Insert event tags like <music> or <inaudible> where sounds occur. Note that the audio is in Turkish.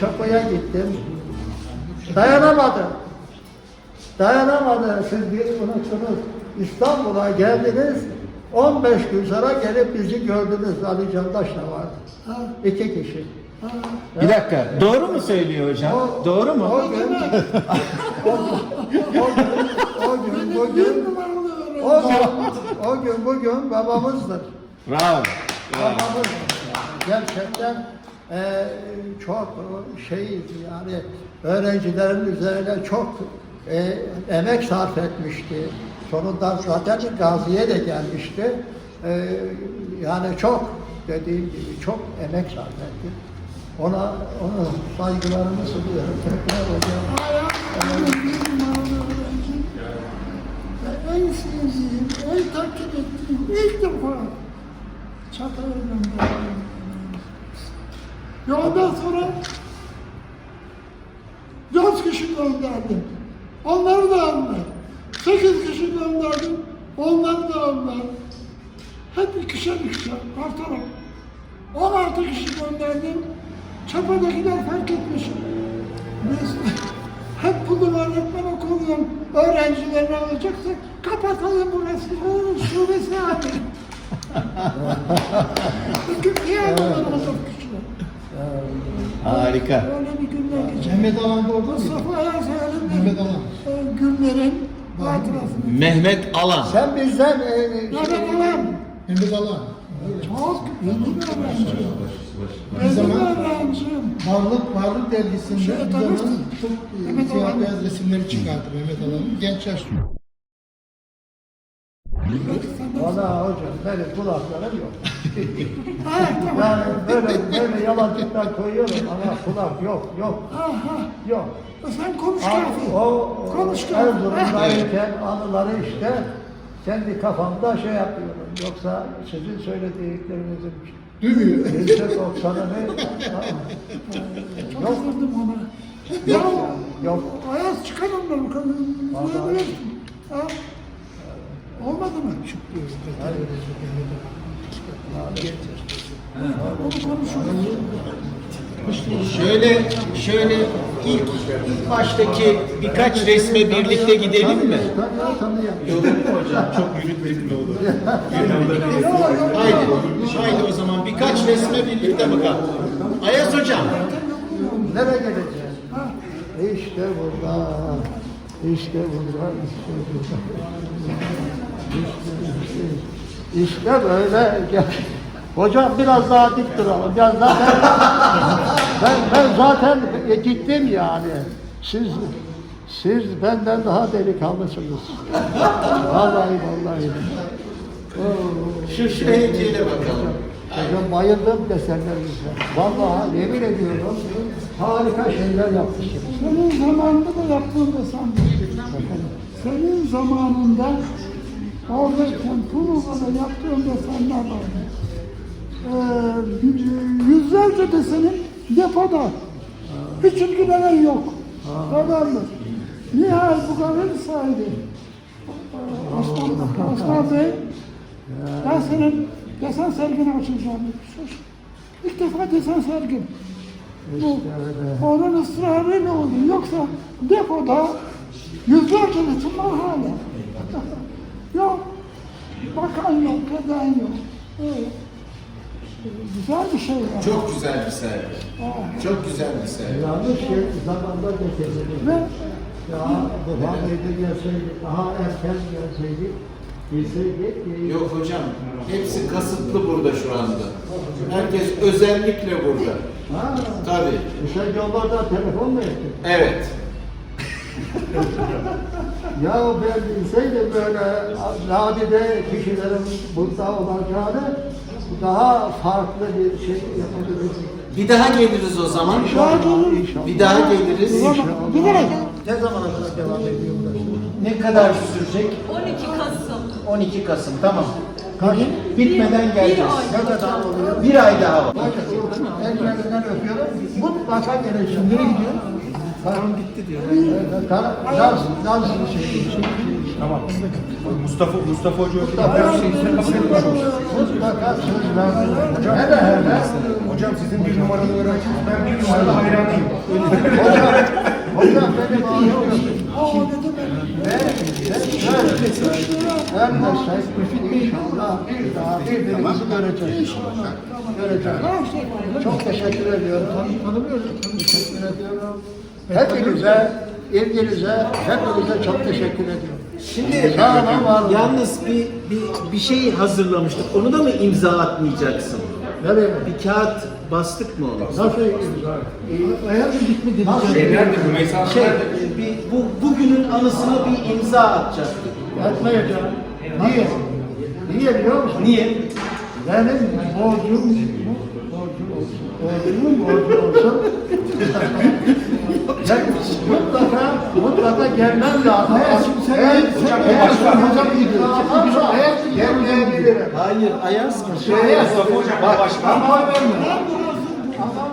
Çako'ya gittim. Dayanamadı. Dayanamadı. Siz bir unuttunuz. İstanbul'a geldiniz. 15 gün sonra gelip bizi gördünüz. Ali Candaş da vardı. Ha, İki kişi. ha. Bir dakika. Doğru mu söylüyor hocam? O- Doğru mu? O gün, o, <laughs> o gün, o gün, numaralı öğrenci. o gün, o gün, bugün babamızdır. Bravo. Bravo. Babamız gerçekten e, çok şeydi yani öğrencilerin üzerine çok e, emek sarf etmişti. Sonunda zaten Gazi'ye de gelmişti. E, yani çok dediğim gibi çok emek sarf etti. Ona ona saygılarımı sunuyorum tekrar hocam. En sevdiğim, en takip ettiğim ilk defa gönderdim. Ve ondan sonra dört kişi gönderdim. Onları da aldılar. Sekiz kişi gönderdim. Onları da aldılar. Hep ikişer ikişer artarak. 16 kişi gönderdim. Çapadakiler fark etmiş. Biz <laughs> hep bunu öğretmen okulunun öğrencilerini alacaksak kapatalım burası. <laughs> Onun şubesi abi. Çünkü iyi adamlarımız o kişiler. Harika. Öyle bir günler geçirdik. Mehmet Alan da orada mıydı? Mustafa Yazar'ın Mehmet Alan. e, günlerin hatırasını. Mehmet Alan. Sen bizden e, Mehmet Alan Mehmet Alan. çok iyi bir öğrenci. Bir Benim zaman- öğrencim. Varlık Varlık dergisinde Şey, bir tanırsın. zaman çok e, Mehmet siyah Alan. beyaz resimleri çıkardı Mehmet Alan'ın. Genç yaşta. Valla hocam benim kulaklarım yok. Yani böyle böyle yalancıklar koyuyorum ama kulak yok yok Aha. yok. Sen konuş Abi, kafi. o Konuş kafi. Erzurum'dayken anıları işte kendi kafamda şey yapıyorum. Yoksa sizin söylediklerinizin doksanını Çok yok üzüldüm ona. Yok yok. Ayaz çıkalım da bu. Ha? Olmadı mı? Onu konuşuruz. Şöyle şöyle ilk ilk baştaki birkaç resme birlikte gidelim mi? Olur hocam? Çok yürütmelik oldu. Haydi, haydi o zaman birkaç resme birlikte bakalım. Ayaz hocam. Nereye geleceğiz? İşte burada. İşte burada. İşte burada. İşte, böyle. Gel. Hocam biraz daha dik duralım. Ya zaten ben, ben zaten gittim yani. Siz siz benden daha delikanlısınız. Vallahi vallahi. Oo. Şu şu heykele bakalım. Hocam bayıldım desenlerinize. Vallahi yemin ediyorum harika şeyler yapmışsınız. Senin zamanında da yaptığın desendir. Senin zamanında oradayken Tulu'da yaptığın desenler vardı. Ee, yüzlerce desenin depoda. Hiç ilgilenen yok. Tamamdır. Nihal Bugar'ın sahibi. Osman, Osman Bey, ben senin desen sergini açacağım. İlk defa desen sergim. Bu, onun ısrarıyla oldu. Yoksa depoda yüzlerce resim var hala. Yok. Bakan yok, geden yok. Öyle. Güzel bir şey ya. Çok güzel bir sergi. Çok güzel bir sergi. Yanlış şey zamanda getirildi. Ve Ya babam dedi gelseydi, daha erken gelseydik, bilseydik. Yok hocam, hepsi kasıtlı burada şu anda. Herkes özellikle burada. Ha, Tabii. sen yollarda telefon mu ettin? Evet. <laughs> Ya ben bilseydim böyle nadide kişilerin burada olacağını daha farklı bir şey yapabilirdim. Bir daha geliriz o zaman. İnşallah, inşallah. Bir daha geliriz. İnşallah. Giderek. Ne zamana kadar devam ediyor burası? Ne kadar sürecek? 12 Kasım. 12 Kasım. Tamam. Kaç? Bitmeden geleceğiz. Bir ay. Ne kadar oluyor? Bir ay daha var. Ellerinden öpüyorum. Mutlaka geleceğim. Nereye gidiyor? Karım gitti diyor. Karım, Naz, Naz şey, şey, şey, Tamam. Mustafa Mustafa Hoca Mutlaka söz verdim. Hele hele. Hocam sizin bir numaralı öğrenciniz. Ben bir numaralı hayranıyım. Hocam, hocam benim ağrım de sen inşallah bir daha birbirimizi göreceğiz. Göreceğiz. Çok teşekkür ediyorum. Teşekkür ediyorum. Hepinize, ilginize, hepinize çok teşekkür ediyorum. Şimdi Sağ olun, var olun. yalnız bir, bir, bir şey hazırlamıştık. Onu da mı imza atmayacaksın? Nereye? Bir kağıt bastık mı onu? Nasıl imza? Hayatım bitmedi. Nasıl Şey, bir, bu, bugünün anısına bir imza atacaktık. Etmeyeceğim. Niye? Niye biliyor musun? Niye? Benim borcum borcum olsun. Borcumun borcu olsun. Ben mutlaka mutlaka gelmem lazım. Hayatım sen Eğer- sen eğer- hocam hocam gidiyor. Yaparsa gelmeyebilirim. Hayır, Ayaz mı? Şeye- Mustafa Hocam Bak, başkan. ama. Ben burası Ama